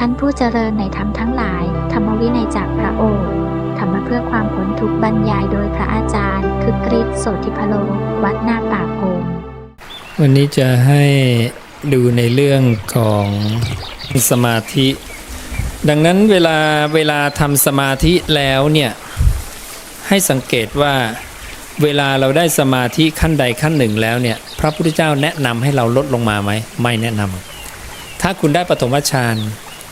ท่านผู้เจริญในธรรมทั้งหลาย ธรรมวินัยจากพระโอษฐ์ธรรมเพื่อความพ้นทุกข์บรรยายโดยพระอาจารย์ คือกริชโสติพโล วัดนาป่าพงวันนี้จะให้ดูในเรื่องของสมาธิ ดังนั้นเวลาเวลาทำสมาธิแล้วเนี่ย ให้สังเกตว่าเวลาเราได้สมาธิขั้นใดขั้นหนึ่งแล้วเนี่ย พระพุทธเจ้าแนะนำให้เราลดลงมาไหมไม่แนะนำถ้าคุณได้ปฐมฌาน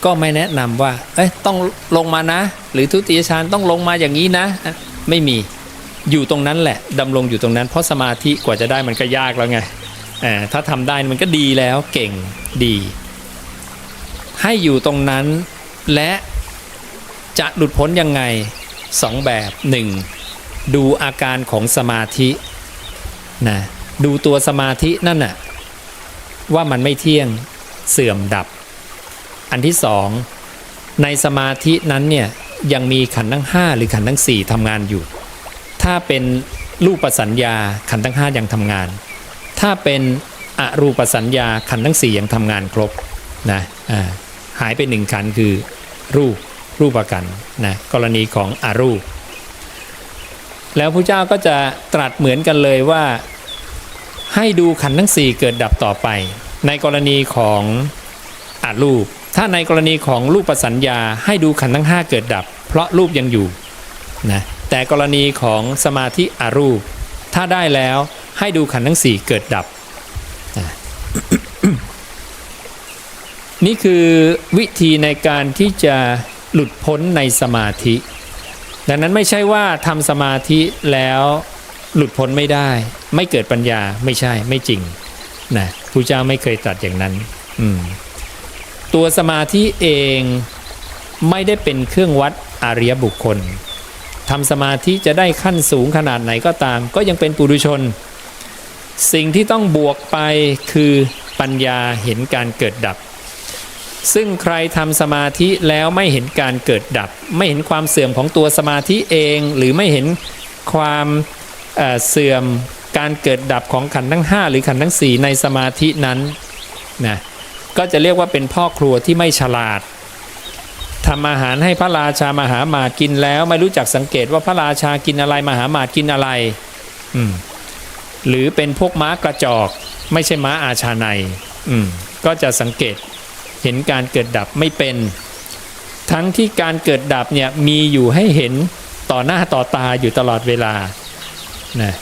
ก็ไม่แนะนำว่า เอ้ยต้องลงมานะ หรือทุติยฌานต้องลงมาอย่างนี้นะ ไม่มีอยู่ตรงนั้นแหละดำรงอยู่ตรงนั้น เพราะสมาธิกว่าจะได้มันก็ยากแล้วไงอ่ถ้าทำได้มันก็ดีแล้วเก่งดี ให้อยู่ตรงนั้นและจะหลุดพ้นยังไงสองแบบหนึ่งดูอาการของสมาธินะดูตัวสมาธินั่นน่ะว่ามันไม่เที่ยงเสื่อมดับ อันที่สองในสมาธินั้นเนี่ยยังมีขันธ์ทั้ง 5 หรือขันธ์ทั้ง 4ทำงานอยู่ ถ้าเป็นรูปสัญญาขันธ์ทั้ง 5 ยังทำงาน ถ้าเป็นอรูปสัญญาขันธ์ทั้งสี่ยังทำงานครบนะอ่าหายไปหนึ่งขันคือรูปรูปกันนะกรณีของอรูป แล้วพระเจ้าก็จะตรัสเหมือนกันเลยว่าให้ดูขันธ์ทั้งสี่เกิดดับต่อไป ในกรณีของอรูป ถ้าในกรณีของรูปสัญญาให้ดูขันธ์ทั้งห้าเกิดดับ เพราะรูปยังอยู่นะแต่กรณีของสมาธิอารูป ถ้าได้แล้วให้ดูขันธ์ทั้งสี่เกิดดับนี่คือวิธีในการที่จะหลุดพ้นในสมาธิ ดังนั้นไม่ใช่ว่าทำสมาธิแล้วหลุดพ้นไม่ได้ ไม่เกิดปัญญาไม่ใช่ไม่จริงนะพระเจ้าไม่เคยตรัสอย่างนั้น อืม ตัวสมาธิเองไม่ได้เป็นเครื่องวัดอริยบุคคลทำสมาธิจะได้ขั้นสูงขนาดไหนก็ตาม ก็ยังเป็นปุถุชน สิ่งที่ต้องบวกไปคือปัญญาเห็นการเกิดดับ ซึ่งใครทำสมาธิแล้วไม่เห็นการเกิดดับ ไม่เห็นความเสื่อมของตัวสมาธิเอง หรือไม่เห็นความเเสื่อมการเกิดดับของขันธ์ทั้ง 5 หรือขันธ์ทั้ง 4 ในสมาธินั้นนะ ก็จะเรียกว่าเป็นพ่อครัวที่ไม่ฉลาดทำอาหารให้พระราชามหามาตกินแล้วไม่รู้จักสังเกตว่าพระราชากินอะไรมหามาตกินอะไรอืมหรือเป็นพวกม้ากระจอก ไม่ใช่ม้าอาชาในอืมก็จะสังเกตเห็นการเกิดดับไม่เป็น ทั้งที่การเกิดดับเนี่ยมีอยู่ให้เห็นต่อหน้าต่อตาอยู่ตลอดเวลานะ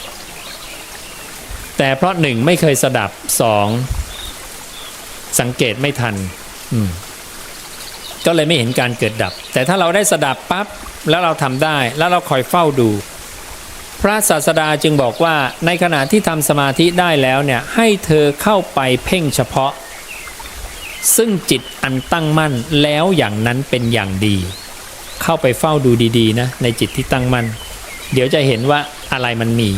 แต่เพราะหนึ่งไม่เคยสดับสอง สังเกตไม่ทันก็เลยไม่เห็นการเกิดดับ แต่ถ้าเราได้สดับปั๊บแล้วเราทำได้แล้วเราคอยเฝ้าดู พระศาสดาจึงบอกว่าในขณะที่ทำสมาธิได้แล้วเนี่ยให้เธอเข้าไปเพ่งเฉพาะ ซึ่งจิตอันตั้งมั่นแล้วอย่างนั้นเป็นอย่างดี เข้าไปเฝ้าดูดีๆนะในจิตที่ตั้งมั่นเดี๋ยวจะเห็นว่าอะไรมันมี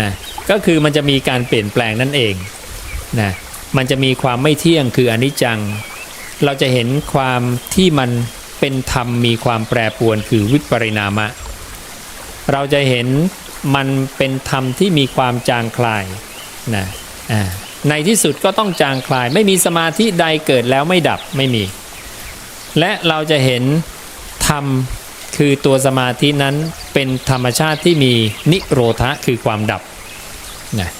นะก็คือมันจะมีการเปลี่ยนแปลงนั่นเองนะ มันจะมีความไม่เที่ยงคืออนิจจัง เราจะเห็นความที่มันเป็นธรรมมีความแปรปรวนคือวิปริณามะ เราจะเห็นมันเป็นธรรมที่มีความจางคลายนะอ่าในที่สุดก็ต้องจางคลาย ไม่มีสมาธิใดเกิดแล้วไม่ดับไม่มี และเราจะเห็นธรรมคือตัวสมาธินั้นเป็นธรรมชาติที่มีนิโรธะคือความดับนะ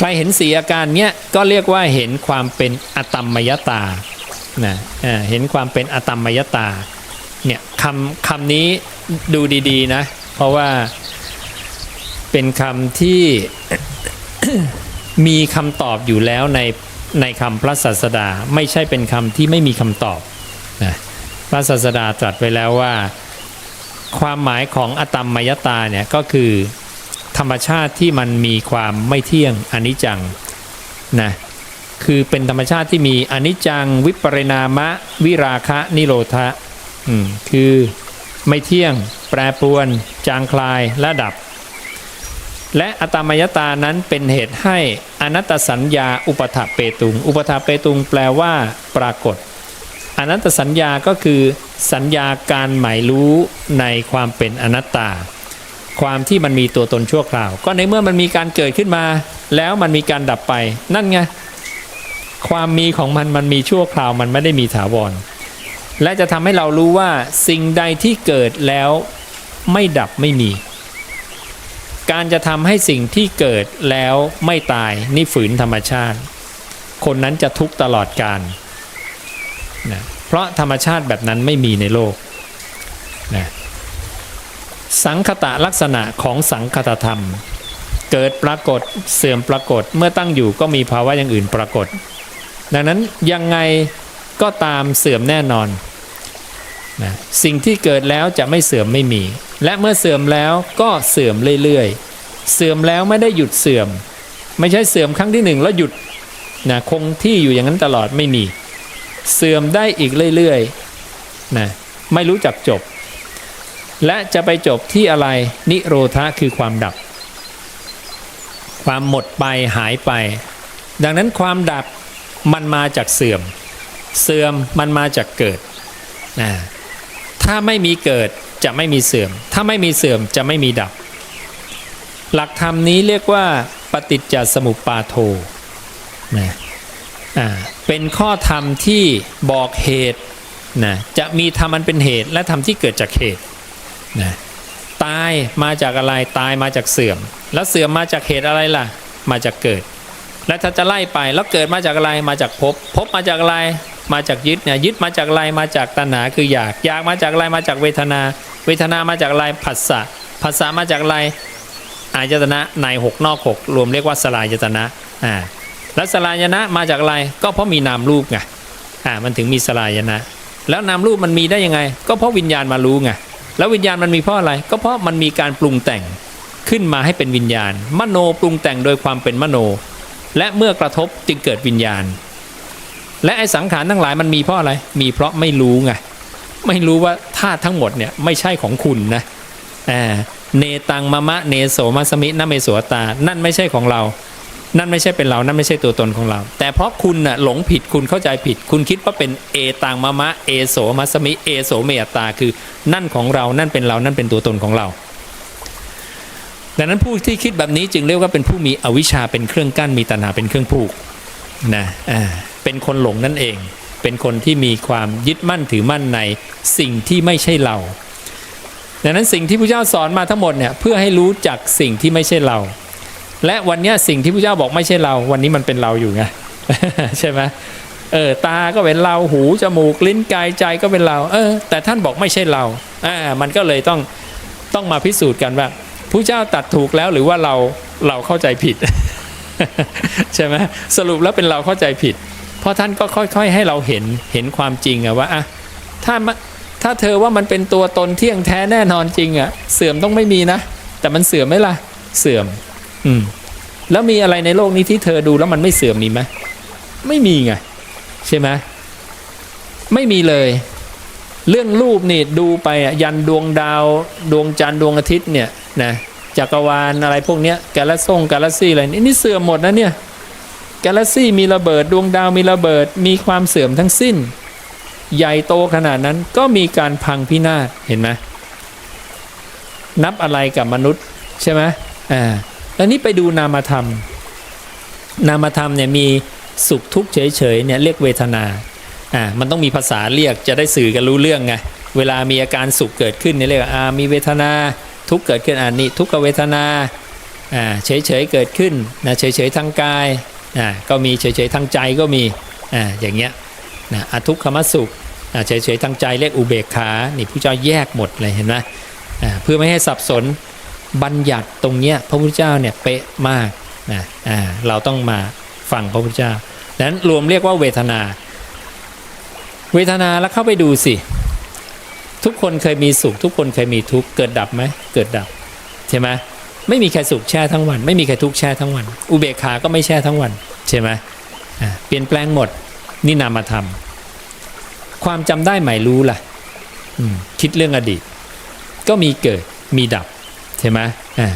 ใครเห็นสีอาการเนี้ยก็เรียกว่าเห็นความเป็นอตัมมยตานะเห็นความเป็นอตัมมยตาเนี่ยคำคำนี้ดูดีๆนะ เพราะว่าเป็นคำที่มีคำตอบอยู่แล้วในในคำพระศาสดาไม่ใช่เป็นคำที่ไม่มีคำตอบนะพระศาสดาตรัสไว้แล้วว่า ความหมายของอตัมมยตาเนี่ยก็คือ ธรรมชาติที่มันมีความไม่เที่ยงอนิจจังนะคือเป็นธรรมชาติที่มีอนิจจังวิปริณามะ วิราคะนิโรธะคือไม่เที่ยง แปรปรวน จางคลายและดับ และอตมยตานั้นเป็นเหตุให้อนัตตสัญญาอุปถะเปตุง อุปถะเปตุงแปลว่า ปรากฏ อนัตตสัญญาก็คือสัญญาการหมายรู้ในความเป็นอนัตตา ความที่มันมีตัวตนชั่วคราว ก็ในเมื่อมันมีการเกิดขึ้นมา แล้วมันมีการดับไป นั่นไงความมีของมันมันมีชั่วคราวมันไม่ได้มีถาวร และจะทำให้เรารู้ว่าสิ่งใดที่เกิดแล้วไม่ดับไม่มี การจะทำให้สิ่งที่เกิดแล้วไม่ตายนี่ฝืนธรรมชาติ คนนั้นจะทุกข์ตลอดกาลนะเพราะธรรมชาติแบบนั้นไม่มีในโลกนะ สังคตะลักษณะของสังคตธรรม เกิดปรากฏเสื่อมปรากฏเมื่อตั้งอยู่ก็มีภาวะอย่างอื่นปรากฏ ดังนั้นยังไงก็ตามเสื่อมแน่นอนนะสิ่งที่เกิดแล้วจะไม่เสื่อมไม่มี และเมื่อเสื่อมแล้วก็เสื่อมเรื่อยๆ เสื่อมแล้วไม่ได้หยุดเสื่อม ไม่ใช่เสื่อมครั้งที่หนึ่งแล้วหยุดนะคงที่อยู่อย่างนั้นตลอดไม่มี เสื่อมได้อีกเรื่อยๆนะไม่รู้จักจบ และจะไปจบที่อะไรนิโรธะคือความดับ ความหมดไปหายไป ดังนั้นความดับมันมาจากเสื่อม เสื่อมมันมาจากเกิดนะถ้าไม่มีเกิดจะไม่มีเสื่อม ถ้าไม่มีเสื่อมจะไม่มีดับ หลักธรรมนี้เรียกว่า ปฏิจจสมุปบาโทนะเป็นข้อธรรมที่บอกเหตุนะจะมีธรรมมันเป็นเหตุและธรรมที่เกิดจากเหตุ นะตายมาจากอะไรตายมาจากเสื่อม แล้วเสื่อมมาจากเหตุอะไรล่ะ มาจากเกิด และถ้าจะไล่ไปแล้วเกิดมาจากอะไรมาจากภพภพมาจากอะไรมาจากยึดเนี่ยยึดมาจากอะไรมาจากตัณหาคืออยากอยากมาจากอะไรมาจากเวทนา เวทนามาจากอะไรผัสสะผัสสะมาจากอะไรอายตนะในหกนอกหกรวมเรียกว่าสลายตนะอ่าแล้วสลายนะมาจากอะไรก็เพราะมีนามรูปไงอ่ามันถึงมีสลายนะ แล้วนามรูปมันมีได้ยังไง ก็เพราะวิญญาณมารู้ไง แล้ววิญญาณมันมีเพราะอะไร ก็เพราะมันมีการปรุงแต่งขึ้นมาให้เป็นวิญญาณ มโนปรุงแต่งโดยความเป็นมโน และเมื่อกระทบจึงเกิดวิญญาณ และไอสังขารทั้งหลายมันมีเพราะอะไร มีเพราะไม่รู้ไงไม่รู้ว่าธาตุทั้งหมดเนี่ยไม่ใช่ของคุณนะเนตังมะมะเนโสมัสมินะเมโสตา นั่นไม่ใช่ของเรา นั่นไม่ใช่เป็นเรา นั่นไม่ใช่ตัวตนของเรา แต่เพราะคุณน่ะหลงผิดคุณเข้าใจผิด คุณคิดว่าเป็นเอตังมะมะเอโสมัสมิเอโสเมตตาคือนั่นของเรา นั่นเป็นเรา นั่นเป็นตัวตนของเรา ดังนั้นผู้ที่คิดแบบนี้จึงเรียกว่าเป็นผู้มีอวิชชาเป็นเครื่องกั้นมีตัณหาเป็นเครื่องผูกนะอ่าเป็นคนหลงนั่นเอง เป็นคนที่มีความยึดมั่นถือมั่นในสิ่งที่ไม่ใช่เรา ดังนั้นสิ่งที่พระเจ้าสอนมาทั้งหมดเนี่ยเพื่อให้รู้จักสิ่งที่ไม่ใช่เรา และวันนี้สิ่งที่พระเจ้าบอกไม่ใช่เรา วันนี้มันเป็นเราอยู่ไงใช่ไหมเออตาก็เป็นเราหูจมูกลิ้นกายใจก็เป็นเรา เออ แต่ท่านบอกไม่ใช่เราอ่ามันก็เลยต้องต้องมาพิสูจน์กันว่าพระเจ้าตัดถูกแล้วหรือว่าเราเราเข้าใจผิด ใช่ไหมสรุปแล้วเป็นเราเข้าใจผิด เพราะท่านก็ค่อย ๆ ให้เราเห็นเห็นความจริงอะว่าอะถ้ามันถ้าเธอว่ามันเป็นตัวตนเที่ยงแท้แน่นอนจริงอะเสื่อมต้องไม่มีนะ แต่มันเสื่อมไหมล่ะ เสื่อม อืม แล้วมีอะไรในโลกนี้ที่เธอดูแล้วมันไม่เสื่อมมีไหมไม่มีไงใช่ไหมไม่มีเลย เรื่องรูปนี่ดูไปอะยันดวงดาว ดวงจันทร์ดวงอาทิตย์เนี่ยนะจักรวาลอะไรพวกเนี้ยกาแล็กซ่งกาแล็กซี่อะไรนี่นี่เสื่อมหมดนะเนี่ยกาแล็กซี่มีระเบิดดวงดาวมีระเบิดมีความเสื่อมทั้งสิ้น ใหญ่โตขนาดนั้นก็มีการพังพินาศเห็นไหมนับอะไรกับมนุษย์ใช่ไหมอ่า แล้วนี่ไปดูนามธรรม นามธรรมเนี่ยมีสุขทุกข์เฉยๆเนี่ยเรียกเวทนาอ่ามันต้องมีภาษาเรียกจะได้สื่อกันรู้เรื่องไงเวลามีอาการสุขเกิดขึ้นเนี่ยเรียกว่าอ่ามีเวทนาทุกเกิดขึ้นอ่านี่ทุกขเวทนาอ่าเฉยๆเกิดขึ้นนะเฉยๆทางกายอ่าก็มีเฉยๆทางใจก็มีอ่าอย่างเงี้ยนะอทุกขมสุขอ่าเฉยๆทางใจเรียกอุเบกขานี่ผู้เจ้าแยกหมดเลยเห็นไหมอ่าเพื่อไม่ให้สับสน บัญญัติตรงเนี้ยพระพุทธเจ้าเนี่ยเป๊ะมากนะอ่าเราต้องมาฟังพระพุทธเจ้าดังนั้นรวมเรียกว่าเวทนา เวทนาแล้วเข้าไปดูสิ ทุกคนเคยมีสุข ทุกคนเคยมีทุกข์เกิดดับไหมเกิดดับใช่ไหมไม่มีใครสุขแช่ทั้งวัน ไม่มีใครทุกข์แช่ทั้งวัน อุเบกขาก็ไม่แช่ทั้งวันใช่ไหมอ่าเปลี่ยนแปลงหมดนี่นามธรรม ความจำได้หมายรู้ล่ะอืคิดเรื่องอดีต ก็มีเกิดมีดับ ใช่ไหมอ่า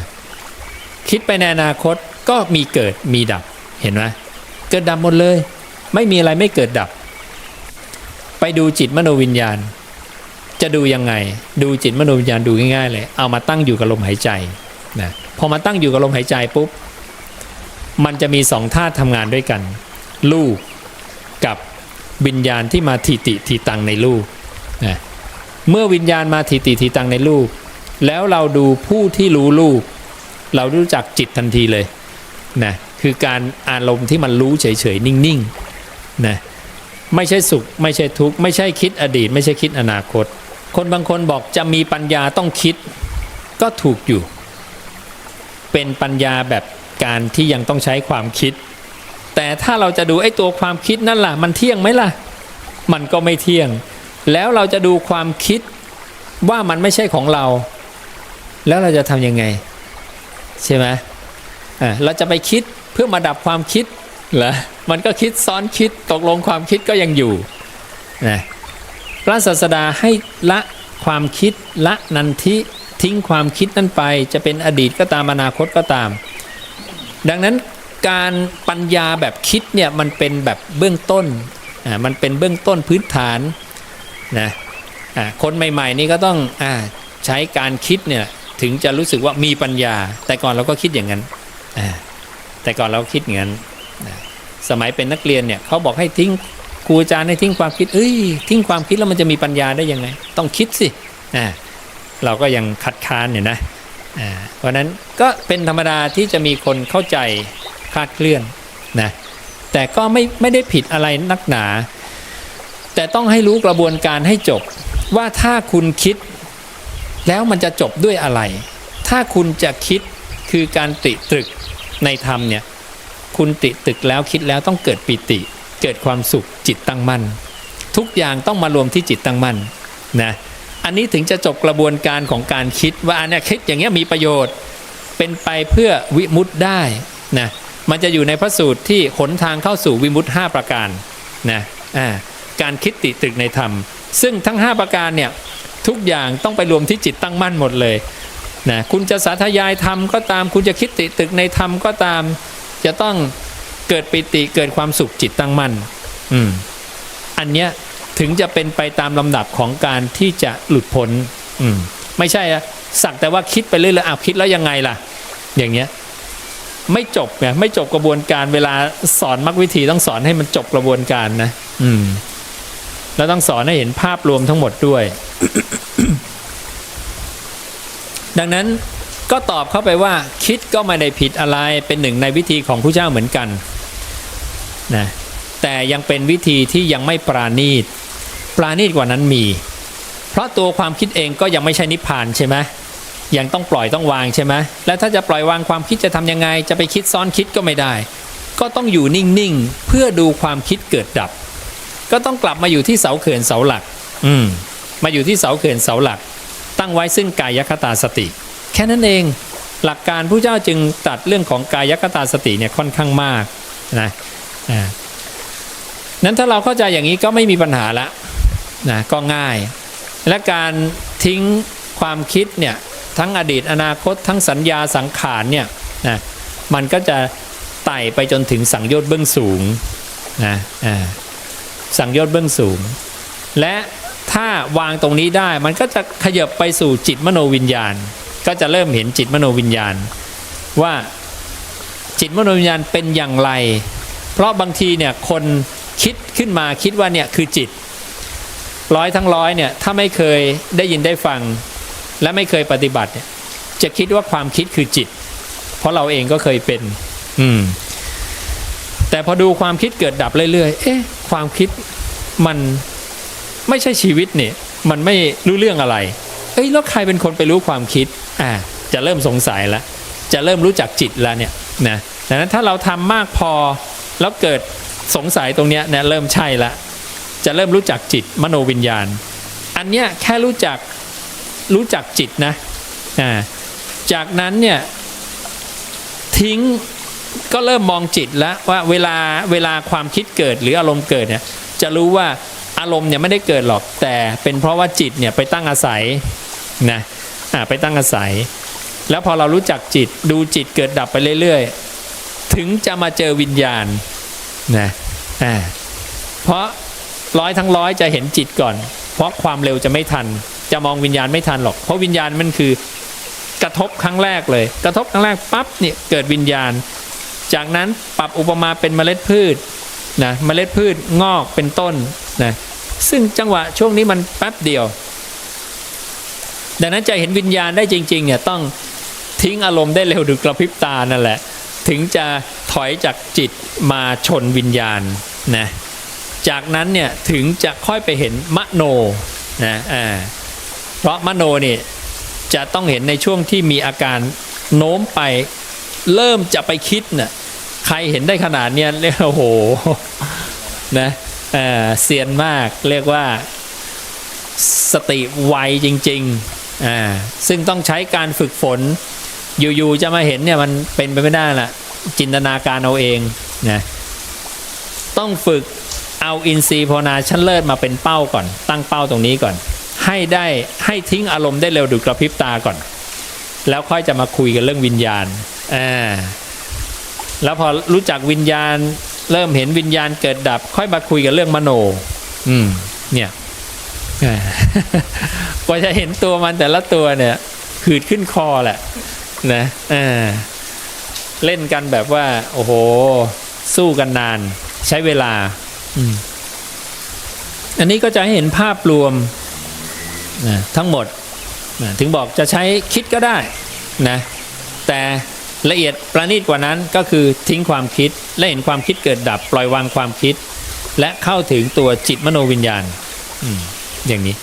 คิดไปในอนาคตก็มีเกิดมีดับเห็นไหมเกิดดับหมดเลย ไม่มีอะไรไม่เกิดดับ ไปดูจิตมโนวิญญาณ จะดูยังไง ดูจิตมโนวิญญาณดูง่ายๆเลยเอามาตั้งอยู่กับลมหายใจนะพอมาตั้งอยู่กับลมหายใจปุ๊บมันจะมีสองธาตุทำงานด้วยกัน ลูกกับวิญญาณที่มาทิติทีตังในลูกนะเมื่อวิญญาณมาทีติทีตังในรูป แล้วเราดูผู้ที่รู้รูป เรารู้จักจิตทันทีเลยนะคือการอารมณ์ที่มันรู้เฉยๆ นิ่งๆนะไม่ใช่สุขไม่ใช่ทุกข์ไม่ใช่คิดอดีต ไม่ใช่คิดอนาคต คนบางคนบอกจะมีปัญญาต้องคิดก็ถูกอยู่ เป็นปัญญาแบบการที่ยังต้องใช้ความคิด แต่ถ้าเราจะดูไอ้ตัวความคิดนั่นล่ะ มันเที่ยงไหมล่ะ มันก็ไม่เที่ยง แล้วเราจะดูความคิดว่ามันไม่ใช่ของเรา แล้วเราจะทำยังไง ใช่ไหมอ่าเราจะไปคิดเพื่อมาดับความคิดเหรอมันก็คิดซ้อนคิดตกลงความคิดก็ยังอยู่นะพระศาสดาให้ละความคิดละนันทิทิ้งความคิดนั้นไป จะเป็นอดีตก็ตามอนาคตก็ตาม ดังนั้นการปัญญาแบบคิดเนี่ยมันเป็นแบบเบื้องต้นอ่ามันเป็นเบื้องต้นพื้นฐานนะอ่าคนใหม่ๆนี่ก็ต้องอ่าใช้การคิดเนี่ย ถึงจะรู้สึกว่ามีปัญญา แต่ก่อนเราก็คิดอย่างนั้น แต่ก่อนเราคิดอย่างนั้น สมัยเป็นนักเรียนเนี่ยเขาบอกให้ทิ้งครูอาจารย์ให้ทิ้งความคิด เอ้ย ทิ้งความคิดแล้วมันจะมีปัญญาได้ยังไง ต้องคิดสิเราก็ยังคัดค้านเนี่ยนะเพราะฉะนั้นก็เป็นธรรมดาที่จะมีคนเข้าใจคลาดเคลื่อนนะแต่ก็ไม่ไม่ได้ผิดอะไรนักหนา แต่ต้องให้รู้กระบวนการให้จบ ว่าถ้าคุณคิด แล้วมันจะจบด้วยอะไร ถ้าคุณจะคิดคือการติตรึกในธรรมเนี่ย คุณติตรึกแล้วคิดแล้วต้องเกิดปิติ เกิดความสุขจิตตั้งมั่น ทุกอย่างต้องมารวมที่จิตตั้งมั่นนะอันนี้ถึงจะจบกระบวนการของการคิดว่าอันเนี้ยคิดอย่างเงี้ยมีประโยชน์ เป็นไปเพื่อวิมุตได้นะมันจะอยู่ในพระสูตรที่หนทางเข้าสู่วิมุตต์5ประการนะอ่าการคิดติตรึกในธรรม ซึ่งทั้ง 5 ประการเนี่ย ทุกอย่างต้องไปรวมที่จิตตั้งมั่นหมดเลยนะคุณจะสาธยายธรรมก็ตาม คุณจะคิดติตึกในธรรมก็ตาม จะต้องเกิดปิติเกิดความสุขจิตตั้งมั่นอืมอันเนี้ยถึงจะเป็นไปตามลำดับของการที่จะหลุดพ้นอืมไม่ใช่อะสักแต่ว่าคิดไปเรื่อยๆอ้าวคิดแล้วยังไงล่ะ อย่างเงี้ยไม่จบไงไม่จบกระบวนการเวลาสอนมรรควิธีต้องสอนให้มันจบกระบวนการนะ อืม แล้วต้องสอนให้เห็นภาพรวมทั้งหมดด้วย ดังนั้นก็ตอบเข้าไปว่า คิดก็ไม่ได้ผิดอะไรเป็นหนึ่งในวิธีของผู้เจ้าเหมือนกันนะแต่ยังเป็นวิธีที่ยังไม่ปราณีต ปราณีตกว่านั้นมี เพราะตัวความคิดเองก็ยังไม่ใช่นิพพานใช่ไหมยังต้องปล่อยต้องวางใช่ไหมแล้วถ้าจะปล่อยวางความคิดจะทำยังไง จะไปคิดซ้อนคิดก็ไม่ได้ ก็ต้องอยู่นิ่งๆ เพื่อดูความคิดเกิดดับ ก็ต้องกลับมาอยู่ที่เสาเขื่อนเสาหลัก อืม มาอยู่ที่เสาเขื่อนเสาหลัก ตั้งไว้ซึ่งกายคตาสติ แค่นั้นเอง หลักการผู้เจ้าจึงตัดเรื่องของกายคตาสติเนี่ยค่อนข้างมากนะอ่านั้นถ้าเราเข้าใจอย่างนี้ก็ไม่มีปัญหาละนะก็ง่าย และการทิ้งความคิดเนี่ยทั้งอดีตอนาคตทั้งสัญญาสังขารเนี่ยนะมันก็จะไต่ไปจนถึงสังโยชน์เบื้องสูงนะอ่า สังโยชน์เบื้องสูง และถ้าวางตรงนี้ได้มันก็จะขยับไปสู่จิตมโนวิญญาณ ก็จะเริ่มเห็นจิตมโนวิญญาณ ว่าจิตมโนวิญญาณเป็นอย่างไร เพราะบางทีเนี่ยคนคิดขึ้นมาคิดว่าเนี่ยคือจิต ร้อยทั้งร้อยเนี่ยถ้าไม่เคยได้ยินได้ฟัง และไม่เคยปฏิบัติเนี่ยจะคิดว่าความคิดคือจิต เพราะเราเองก็เคยเป็น อืมแต่พอดูความคิดเกิดดับเรื่อยๆ เอ๊ะ ความคิดมันไม่ใช่ชีวิตเนี่ยมันไม่รู้เรื่องอะไร เอ้ยแล้วใครเป็นคนไปรู้ความคิด อ่า จะเริ่มสงสัยแล้วจะเริ่มรู้จักจิตแล้วเนี่ยนะดังนั้นถ้าเราทำมากพอแล้วเกิดสงสัยตรงเนี้ยเนี่ยเริ่มใช่ละ จะเริ่มรู้จักจิตมโนวิญญาณ อันเนี้ยแค่รู้จักรู้จักจิตนะ อ่า จากนั้นเนี่ยทิ้ง ก็เริ่มมองจิตแล้วว่าเวลาเวลาความคิดเกิดหรืออารมณ์เกิดเนี่ยจะรู้ว่าอารมณ์เนี่ยไม่ได้เกิดหรอกแต่เป็นเพราะว่าจิตเนี่ยไปตั้งอาศัยนะอ่าไปตั้งอาศัย แล้วพอเรารู้จักจิตดูจิตเกิดดับไปเรื่อยๆ ถึงจะมาเจอวิญญาณนะอ่าเพราะร้อยทั้งร้อยจะเห็นจิตก่อน เพราะความเร็วจะไม่ทัน จะมองวิญญาณไม่ทันหรอก เพราะวิญญาณมันคือกระทบครั้งแรกเลย กระทบครั้งแรกปั๊บเนี่ยเกิดวิญญาณ จากนั้นปรับอุปมาเป็นเมล็ดพืชนะเมล็ดพืชงอกเป็นต้นนะซึ่งจังหวะช่วงนี้มันแป๊บเดียว ดังนั้นจะเห็นวิญญาณได้จริงๆเนี่ยต้องทิ้งอารมณ์ได้เร็วหรือกระพริบตานั่นแหละ ถึงจะถอยจากจิตมาชนวิญญาณนะจากนั้นเนี่ยถึงจะค่อยไปเห็นมโนนะอ่าเพราะมโนเนี่ยจะต้องเห็นในช่วงที่มีอาการโน้มไป เริ่มจะไปคิดน่ะใครเห็นได้ขนาดเนี้ยเรียกโอ้โหนะเอ่อเซียนมากเรียกว่าสติไวจริงๆอ่าซึ่งต้องใช้การฝึกฝน อยู่ๆจะมาเห็นเนี่ยมันเป็นไปไม่ได้ละจินตนาการเอาเองนะต้องฝึกเอาอินทรีย์ภาวนาชั้นเลิศมาเป็นเป้าก่อน ตั้งเป้าตรงนี้ก่อน ให้ได้ให้ทิ้งอารมณ์ได้เร็วดูกระพริบตาก่อน แล้วค่อยจะมาคุยกันเรื่องวิญญาณ อ่าแล้วพอรู้จักวิญญาณ เริ่มเห็นวิญญาณเกิดดับ ค่อยมาคุยกันเรื่องมโน อืม เนี่ยกว่าจะเห็นตัวมันแต่ละตัวเนี่ยหืดขึ้นคอแหละ นะอ่าเล่นกันแบบว่า โอ้โห สู้กันนาน ใช้เวลา อืมอันนี้ก็จะให้เห็นภาพรวมนะทั้งหมดนะถึงบอกจะใช้คิดก็ได้ นะ แต่ ละเอียดประณีตกว่านั้นก็คือทิ้งความคิดและเห็นความคิดเกิดดับปล่อยวางความคิด และเข้าถึงตัวจิตมโนวิญญาณออย่างนี้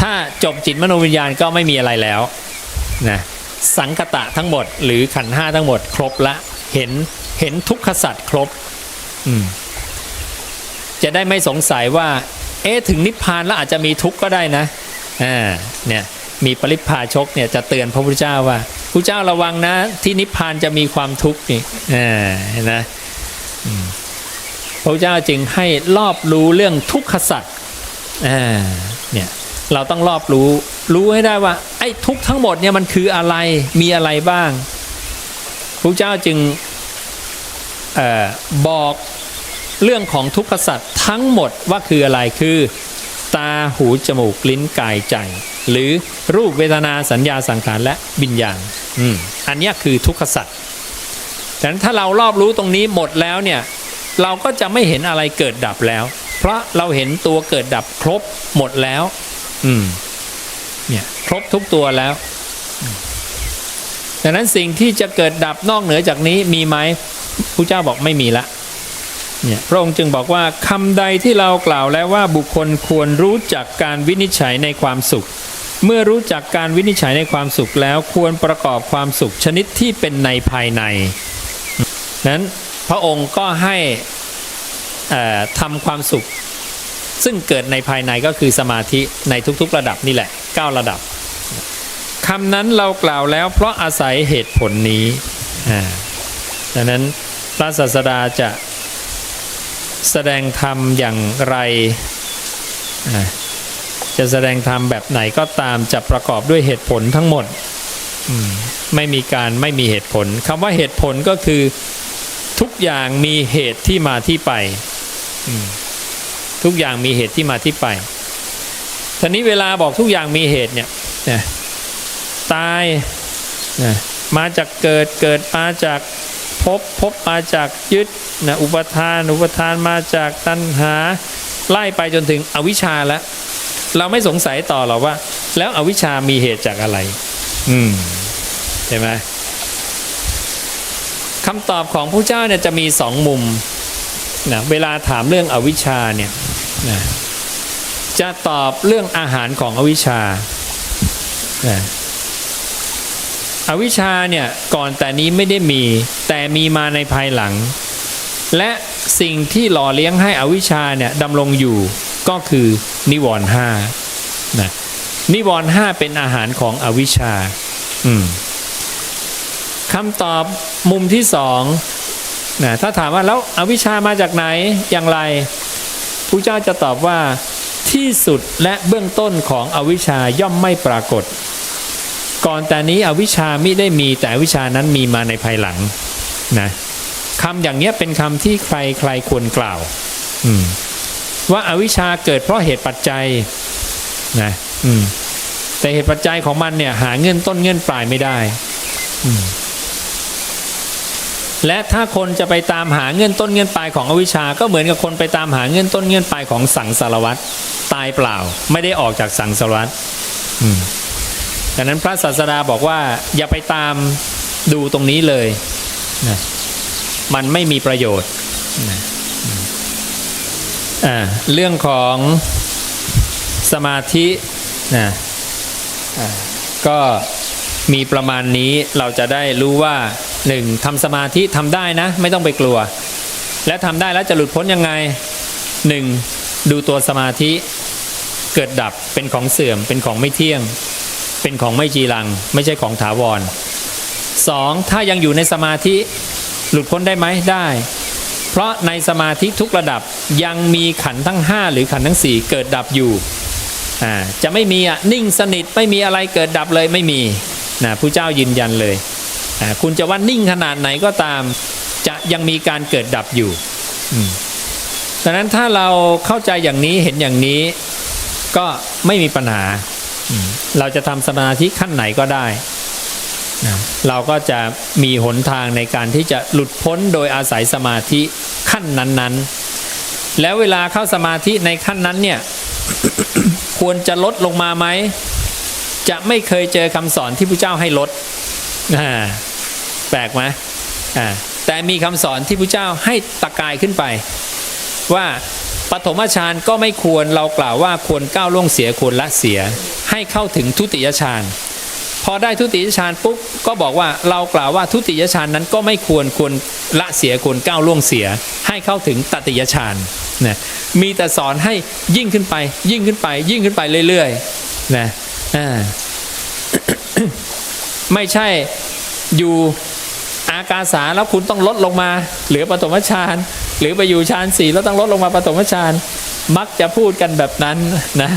ถ้าจบจิตมโนวิญญาณก็ไม่มีอะไรแล้วนะสังคตะทั้งหมด หรือขันห้าทั้งหมด ครบละเห็นเห็นทุกขสัตว์ครบจะได้ไม่สงสัยว่า เอ๊ะถึงนิพพานแล้วอาจจะมีทุกข์ก็ได้นะอ่าเนี่ย มีปริพาชกเนี่ยจะเตือนพระพุทธเจ้าว่าพระเจ้าระวังนะ ที่นิพพานจะมีความทุกข์นี่เห็นะอืมพระพุทธเจ้าจึงให้รอบรู้เรื่องทุกขสัตว์เนี่ยเราต้องรอบรู้รู้ให้ได้ว่า ไอ้ทุกข์ทั้งหมดเนี่ยมันคืออะไรมีอะไรบ้างพระเจ้าจึงออบอกเรื่องของทุกขสัตว์ทั้งหมดว่าคืออะไรคือ ตาหูจมูกลิ้นกายใจ หรือรูปเวทนาสัญญาสังขารและวิญญาณอืมอันนี้คือทุกขสัตว์ฉะนั้นถ้าเรารอบรู้ตรงนี้หมดแล้วเนี่ยเราก็จะไม่เห็นอะไรเกิดดับแล้ว เพราะเราเห็นตัวเกิดดับครบหมดแล้ว อืม เนี่ยครบทุกตัวแล้วดังนั้นสิ่งที่จะเกิดดับนอกเหนือจากนี้มีไหมพระเจ้าบอกไม่มีละเนี่ยพระองค์จึงบอกว่าคำใดที่เรากล่าวแล้วว่าบุคคลควรรู้จักการวินิจฉัยในความสุข เมื่อรู้จักการวินิจฉัยในความสุขแล้วควรประกอบความสุขชนิดที่เป็นในภายใน นั้นพระองค์ก็ให้ทำความสุข ซึ่งเกิดในภายในก็คือสมาธิในทุกๆระดับนี่แหละ 9 ระดับคำนั้นเรากล่าวแล้วเพราะอาศัยเหตุผลนี้ดังนั้นพระศาสดาจะแสดงธรรมอย่างไรอ จะแสดงธรรมแบบไหนก็ตามจะประกอบด้วยเหตุผลทั้งหมดมไม่มีการไม่มีเหตุผลคำว่าเหตุผลก็คือทุกอย่างมีเหตุที่มาที่ไป ทุกอย่างมีเหตุที่มาที่ไปทีนี้เวลาบอกทุกอย่างมีเหตุเนี่ยตายนะมาจากเกิดเกิดมาจากพบพบมาจากยึดนะอุปทาน อุปทานมาจากตัณหา ไล่ไปจนถึงอวิชชาแล้ว เราไม่สงสัยต่อหรอกว่า แล้วอวิชามีเหตุจากอะไร อืมใช่ไหมคำตอบของผู้เจ้าเนี่ยจะมีสองมุมนะเวลาถามเรื่องอวิชชาเนี่ยนะจะตอบเรื่องอาหารของอวิชชานะอวิชชาเนี่ยก่อนแต่นี้ไม่ได้มี แต่มีมาในภายหลัง และสิ่งที่หล่อเลี้ยงให้อวิชชาเนี่ยดำรงอยู่ ก็คือนิวรณ์ห้านะนิวรณ์ห้าเป็นอาหารของอวิชชาคำตอบมุมที่สองนะถ้าถามว่าแล้วอวิชชามาจากไหนอย่างไรพระเจ้าจะตอบว่าที่สุดและเบื้องต้นของอวิชชาย่อมไม่ปรากฏ ก่อนแต่นี้อวิชชามิได้มีแต่อวิชชานั้นมีมาในภายหลังนะคำอย่างเนี้ยเป็นคำที่ใครใครควรกล่าว อืม ว่าอาวิชชาเกิดเพราะเหตุปัจจัยนะอืมแต่เหตุปัจจัยของมันเนี่ยหาเงื่อนต้นเงื่อนปลายไม่ได้อืมและถ้าคนจะไปตามหาเงื่อนต้นเงื่อนปลายของอวิชชา ก็เหมือนกับคนไปตามหาเงื่อนต้นเงื่อนปลายของสังสารวัตรตายเปล่า ไม่ได้ออกจากสังสารวัตรอืมดังนั้นพระศาสดาบอกว่า อย่าไปตามดูตรงนี้เลยนะมันไม่มีประโยชน์นะ อ่าเรื่องของสมาธินะอ่าก็มีประมาณนี้เราจะได้รู้ว่าหนึ่งทำสมาธิทำได้นะ ไม่ต้องไปกลัว และทำได้แล้วจะหลุดพ้นยังไงหนึ่งดูตัวสมาธิเกิดดับเป็นของเสื่อมเป็นของไม่เที่ยง เป็นของไม่จีรัง ไม่ใช่ของถาวรสองถ้ายังอยู่ในสมาธิหลุดพ้นได้ไหมได้ เพราะในสมาธิทุกระดับยังมีขันทั้ง 5 หรือขันทั้ง 4 เกิดดับอยู่จะไม่มีอะนิ่งสนิทไม่มีอะไรเกิดดับเลยไม่มีนะผู้เจ้ายืนยันเลย คุณจะว่านิ่งขนาดไหนก็ตาม จะยังมีการเกิดดับอยู่ดังนั้นถ้าเราเข้าใจอย่างนี้เห็นอย่างนี้ก็ไม่มีปัญหา เราจะทำสมาธิขั้นไหนก็ได้ นะเราก็จะมีหนทางในการที่จะหลุดพ้นโดยอาศัยสมาธิขั้นนั้นๆ แล้วเวลาเข้าสมาธิในขั้นนั้นเนี่ย ควรจะลดลงมาไหม จะไม่เคยเจอคำสอนที่พระเจ้าให้ลดอ่าแปลกไหมอ่าแต่มีคำสอนที่พระเจ้าให้ตะกายขึ้นไป ว่าปฐมฌานก็ไม่ควรเรากล่าวว่าควรก้าวล่วงเสียควรละเสีย ให้เข้าถึงทุติยฌาน อได้ทุติยฌานปุ๊บก็บอกว่าเรากล่าวว่าทุติยฌานนั้นก็ไม่ควรควรละเสียควรก้าวล่วงเสีย ให้เข้าถึงตติยฌานนะมีแต่สอนให้ยิ่งขึ้นไป ยิ่งขึ้นไป ยิ่งขึ้นไปเรื่อยๆนะอ่าไม่ใช่อยู่อากาสาแล้วคุณต้องลดลงมา เหลือปฐมฌานหรือไปอยู่ฌานสี่แล้วต้องลดลงมาปฐมฌานมักจะพูดกันแบบนั้นนะ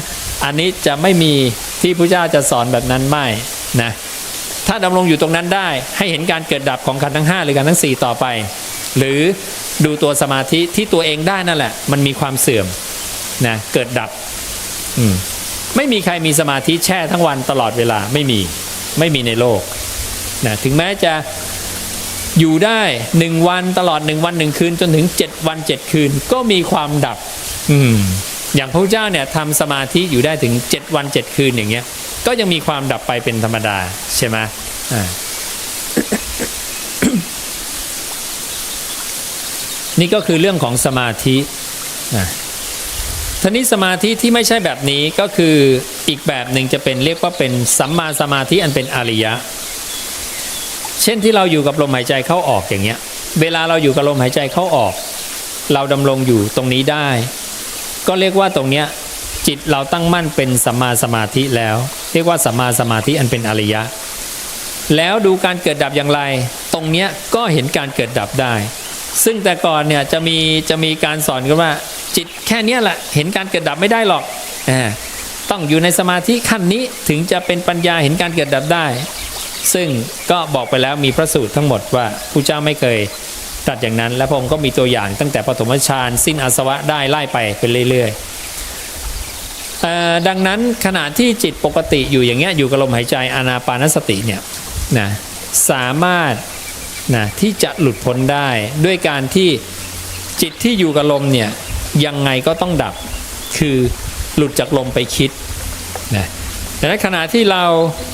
อันนี้จะไม่มีที่พระเจ้าจะสอนแบบนั้นไม่ นะถ้าดำรงอยู่ตรงนั้นได้ให้เห็นการเกิดดับของขันทั้ง 5 หรือขันทั้ง 4 ต่อไป หรือดูตัวสมาธิที่ตัวเองได้นั่นแหละ มันมีความเสื่อมนะเกิดดับอืมไม่มีใครมีสมาธิแช่ทั้งวันตลอดเวลาไม่มีไม่มีในโลกนะถึงแม้จะอยู่ได้หนึ่งวันตลอดหนึ่งวันหนึ่งคืนจนถึงเจ็ดวันเจ็ดคืนก็มีความดับ อืมอย่างพระเจ้าเนี่ยทำสมาธิอยู่ได้ถึงเจ็ดวันเจ็ดคืนอย่างเงี้ย ก็ยังมีความดับไปเป็นธรรมดาใช่ไหมอ่านี่ก็คือเรื่องของสมาธินะทีนี้สมาธิที่ไม่ใช่แบบนี้ก็คืออีกแบบหนึ่งจะเป็นเรียกว่าเป็นสัมมาสมาธิอันเป็นอริยะ เช่นที่เราอยู่กับลมหายใจเข้าออกอย่างเงี้ย เวลาเราอยู่กับลมหายใจเข้าออก เราดำรงอยู่ตรงนี้ได้ ก็เรียกว่าตรงเนี้ย จิตเราตั้งมั่นเป็นสัมมาสมาธิแล้ว เรียกว่าสัมมาสมาธิอันเป็นอริยะ แล้วดูการเกิดดับอย่างไร ตรงเนี้ยก็เห็นการเกิดดับได้ ซึ่งแต่ก่อนเนี่ยจะมีจะมีการสอนกันว่า จิตแค่เนี้ยแหละเห็นการเกิดดับไม่ได้หรอกอาต้องอยู่ในสมาธิขั้นนี้ถึงจะเป็นปัญญาเห็นการเกิดดับได้ ซึ่งก็บอกไปแล้วมีพระสูตรทั้งหมดว่าผู้เจ้าไม่เคยตรัสอย่างนั้น และพระองค์ก็มีตัวอย่างตั้งแต่ปฐมฌานสิ้นอาสวะได้ไล่ไปเป็นเรื่อยๆ ดังนั้นขณะที่จิตปกติอยู่อย่างเงี้ยอยู่กับลมหายใจอานาปานสติเนี่ยนะสามารถนะที่จะหลุดพ้นได้ด้วยการที่จิตที่อยู่กับลมเนี่ยยังไงก็ต้องดับคือหลุดจากลมไปคิดนะแต่ในขณะที่เรา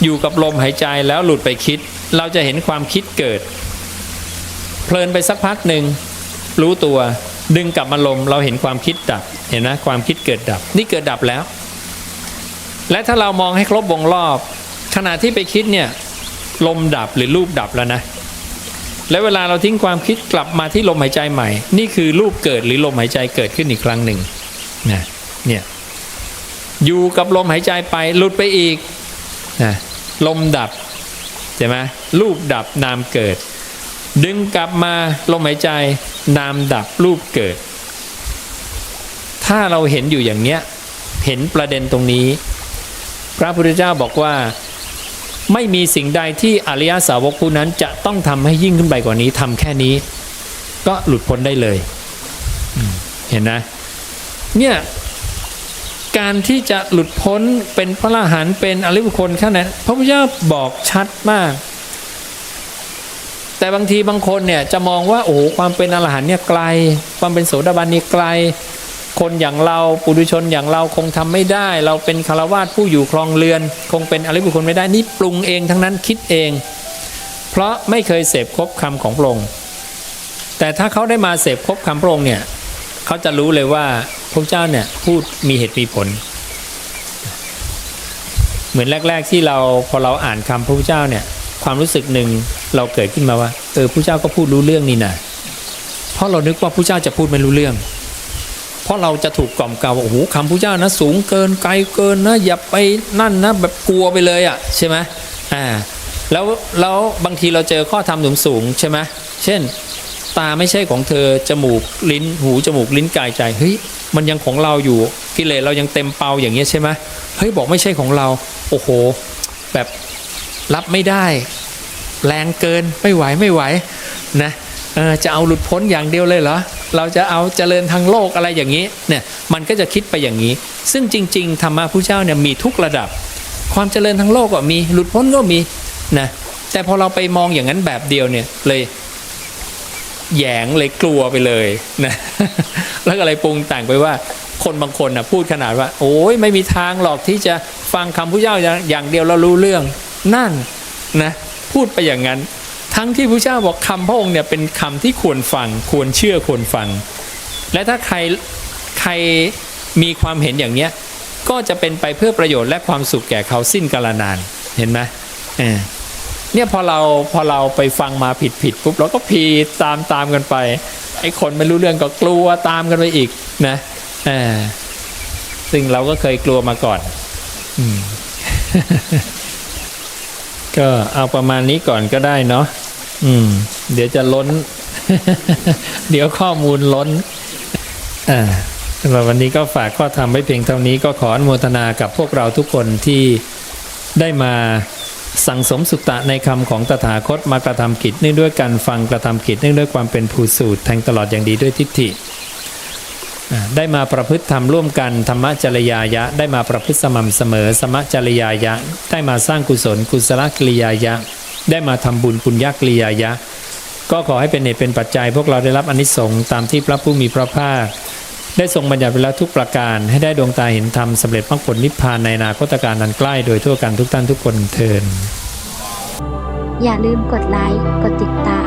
อยู่กับลมหายใจแล้วหลุดไปคิด เราจะเห็นความคิดเกิด เพลินไปสักพักหนึ่งรู้ตัวดึงกลับมาลมเราเห็นความคิดดับเห็นไหมความคิดเกิดดับ นี่เกิดดับแล้ว และถ้าเรามองให้ครบวงรอบ ขณะที่ไปคิดเนี่ยลมดับหรือรูปดับแล้วนะ แล้วเวลาเราทิ้งความคิดกลับมาที่ลมหายใจใหม่ นี่คือรูปเกิดหรือลมหายใจเกิดขึ้นอีกครั้งหนึ่งนะเนี่ยอยู่กับลมหายใจไปหลุดไปอีกนะลมดับใช่ไหมรูปดับนามเกิด ดึงกลับมาลมหายใจนามดับรูปเกิด ถ้าเราเห็นอยู่อย่างเนี้ยเห็นประเด็นตรงนี้ พระพุทธเจ้าบอกว่าไม่มีสิ่งใดที่อริยสาวกผู้นั้นจะต้องทำให้ยิ่งขึ้นไปกว่านี้ทำแค่นี้ ก็หลุดพ้นได้เลยเห็นนะเนี่ยการที่จะหลุดพ้นเป็นพระอรหันต์เป็นอริยบุคคลขั้นนั้นพระพุทธเจ้าบอกชัดมาก แต่บางทีบางคนเนี่ยจะมองว่าโอ้โหความเป็นอรหันต์เนี่ยไกล ความเป็นโสดาบันนี่ไกล คนอย่างเราปุถุชนอย่างเราคงทำไม่ได้ เราเป็นคารวาสผู้อยู่ครองเรือน คงเป็นอริยบุคคลไม่ได้นี่ปรุงเองทั้งนั้นคิดเอง เพราะไม่เคยเสพครบคำของพระองค์แต่ถ้าเขาได้มาเสพครบคำพระองค์เนี่ยเขาจะรู้เลยว่าพระเจ้าเนี่ยพูดมีเหตุมีผล เหมือนแรก ๆที่เราพอเราอ่านคำพระพุทธเจ้าเนี่ยความรู้สึกหนึ่งเราเกิดขึ้นมาว่าเออพระเจ้าก็พูดรู้เรื่องนี่นะเพราะเรานึกว่าพระเจ้าจะพูดไม่รู้เรื่อง เพราะเราจะถูกกล่อมเกลาว่าโอ้โหคำพระเจ้านะ สูงเกินไกลเกินนะ อย่าไปนั่นนะแบบกลัวไปเลยอะ่ะใช่ไหมอ่าแล้วแล้วบางทีเราเจอข้อธรรมสูงใช่ไหมเช่น ตาไม่ใช่ของเธอจมูกลิ้นหูจมูกลิ้นกายใจเฮ้ยมันยังของเราอยู่กิเลสเรายังเต็มเปาอย่างเงี้ยใช่ไหมเฮ้ยบอกไม่ใช่ของเรา โอ้โห แบบรับไม่ได้ แรงเกินไม่ไหวไม่ไหวนะ เออจะเอาหลุดพ้นอย่างเดียวเลยเหรอเราจะเอาเจริญทางโลกอะไรอย่างนี้เนี่ยมันก็จะคิดไปอย่างนี้ ซึ่งจริง ๆ ธรรมะผู้เจ้าเนี่ยมีทุกระดับ ความเจริญทางโลกก็มีหลุดพ้นก็มีนะแต่พอเราไปมองอย่างนั้นแบบเดียวเนี่ยเลยแยงเลยกลัวไปเลยนะแล้วก็เลยปรุงแต่งไปว่าคนบางคนนะพูดขนาดว่า โอ้ยไม่มีทางหรอกที่จะฟังคำผู้เจ้าอย่างอย่างเดียวแล้วรู้เรื่องนั่นนะพูดไปอย่างนั้น ทั้งที่พระเจ้าบอกคำพระองค์เนี่ยเป็นคำที่ควรฟังควรเชื่อควรฟัง และถ้าใครใครมีความเห็นอย่างเนี้ยก็จะเป็นไปเพื่อประโยชน์และความสุขแก่เขาสิ้นกาลนานเห็นไหมเนี่ยพอเราพอเราไปฟังมาผิดผิดปุ๊บเราก็ผิดตามตามกันไปไอ้คนไม่รู้เรื่องก็กลัวตามกันไปอีกนะเออซึ่งเราก็เคยกลัวมาก่อนอืมก็เอาประมาณนี้ก่อนก็ได้เนาะ อืม เดี๋ยวจะล้น เดี๋ยวข้อมูลล้น อ่าสำหรับวันนี้ก็ฝากข้อธรรมไว้เพียงเท่านี้ก็ขออนุโมทนากับพวกเราทุกคนที่ได้มาสั่งสมสุตตะในคำของตถาคตมากระทำกิจเนื่องด้วยการฟังกระทำกิจเนื่องด้วยความเป็นผู้สูตรแทงตลอดอย่างดีด้วยทิฏฐิได้มาประพฤติธรรมร่วมกันธรรมจริยายะ ได้มาประพฤติสม่ำเสมอ สมจริยายะ ได้มาสร้างกุศลกุศลกิริยายะ ได้มาทำบุญปุญญกิริยายะ ก็ขอให้เป็นเหตุเป็นปัจจัย พวกเราได้รับอนิสงส์ตามที่พระผู้มีพระภาคได้ทรงบัญญัติไว้แล้วทุกประการ ให้ได้ดวงตาเห็นธรรมสำเร็จมรรคผลนิพพานในนาคตการนันใกล้โดยทั่วกันทุกท่านทุกคนเทินอย่าลืมกดไลค์กดติดตาม